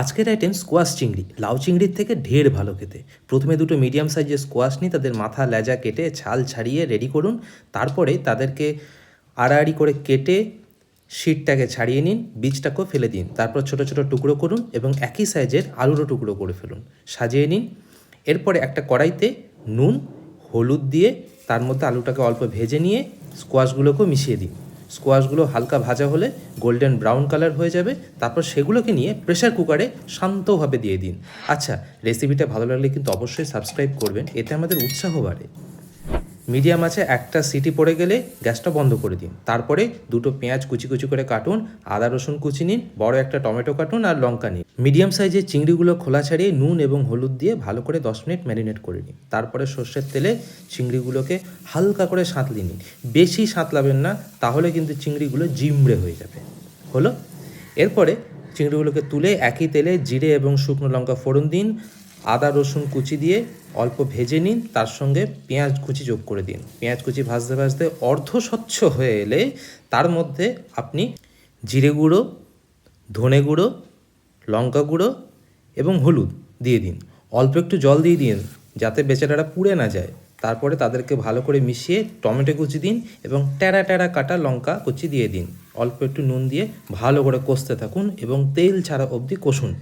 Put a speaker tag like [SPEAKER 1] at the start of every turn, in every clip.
[SPEAKER 1] আজকের item squash চিংড়ি। লাউ চিংড়ির থেকে ঢের ভালো খেতে। প্রথমে দুটো মিডিয়াম সাইজের স্কোয়াশ নিয়ে তাদের মাথা লেজা কেটে ছাল ছাড়িয়ে রেডি করুন। তারপরে তাদেরকে আড়াআড়ি করে কেটে শিটটাকে ছাড়িয়ে নিন, বীজটাকেও ফেলে দিন। তারপর ছোট ছোট টুকরো করুন এবং একই সাইজের আলুরও টুকরো করে ফেলুন। সাজিয়ে নিন। এরপরে একটা কড়াইতে নুন, হলুদ দিয়ে তার মধ্যে আলুটাকে অল্প ভেজে নিয়ে স্কোয়াশগুলোকেও মিশিয়ে দিন। স্কোয়াশগুলো হালকা ভাজা হলে গোল্ডেন ব্রাউন কালার হয়ে যাবে। তারপর সেগুলোকে নিয়ে প্রেশার কুকারে শান্তভাবে দিয়ে দিন। আচ্ছা রেসিপিটা ভালো লাগলে কিন্তু অবশ্যই সাবস্ক্রাইব করবেন। এতে আমাদের উৎসাহ বাড়ে। মিডিয়াম আছে, একটা সিটি পড়ে গেলে গ্যাসটা বন্ধ করে দিন। তারপরে দুটো পেঁয়াজ কুচি কুচি করে কাটুন, আদা রসুন কুচি নিন, বড় একটা টমেটো কাটুন আর লঙ্কা নিন। মিডিয়াম সাইজের চিংড়িগুলো খোলা ছাড়িয়ে নুন এবং হলুদ দিয়ে ভালো করে দশ মিনিট ম্যারিনেট করে নিন। তারপরে সর্ষের তেলে চিংড়িগুলোকে হালকা করে সাঁতলে নিন। বেশি সাঁতলাবেন না, তাহলে কিন্তু চিংড়িগুলো জিমড়ে হয়ে যাবে। হলো? এরপরে চিংড়িগুলোকে তুলে একই তেলে জিরে এবং শুকনো লঙ্কা ফোড়ন দিন আদা, রসুন কুচি দিয়ে অল্প ভেজে নিন। তার সঙ্গে পেঁয়াজ কুচি যোগ করে দিন। পেঁয়াজ কুচি ভাজতে ভাজতে অর্ধ স্বচ্ছ হয়ে এলে তার মধ্যে আপনি জিরে গুঁড়ো, ধনে গুঁড়ো, লঙ্কা গুঁড়ো এবং হলুদ দিয়ে দিন। অল্প একটু জল দিয়ে দিন যাতে বেচারাটা পুড়ে না যায়। তারপরে তাদেরকে ভালো করে মিশিয়ে টমেটো কুচি দিন এবং ট্যাড়া ট্যাড়া কাটা লঙ্কা কুচি দিয়ে দিন। অল্প একটু নুন দিয়ে ভালো করে কষতে থাকুন এবং তেল ছাড়া অবধি কষুন।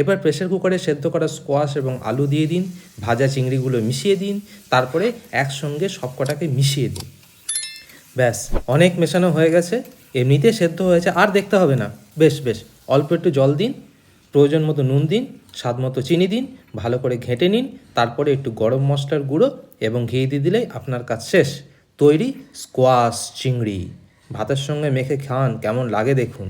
[SPEAKER 1] এবার প্রেশার কুকারে সেদ্ধ করা স্কোয়াশ এবং আলু দিয়ে দিন, ভাজা চিংড়িগুলো মিশিয়ে দিন, তারপরে একসঙ্গে সবকটাকে মিশিয়ে দিন। ব্যাস, অনেক মেশানো হয়ে গেছে, এমনিতে সেদ্ধ হয়েছে, আর দেখতে হবে না। বেশ বেশ, অল্প একটু জল দিন, প্রয়োজন মতো নুন দিন, স্বাদ মতো চিনি দিন, ভালো করে ঘেঁটে নিন, তারপরে একটু গরম মশলার গুঁড়ো এবং ঘি দিয়ে দিলেই আপনার কাজ শেষ। তৈরি স্কোয়াশ চিংড়ি। ভাতের সঙ্গে মেখে খান কেমন লাগে দেখুন।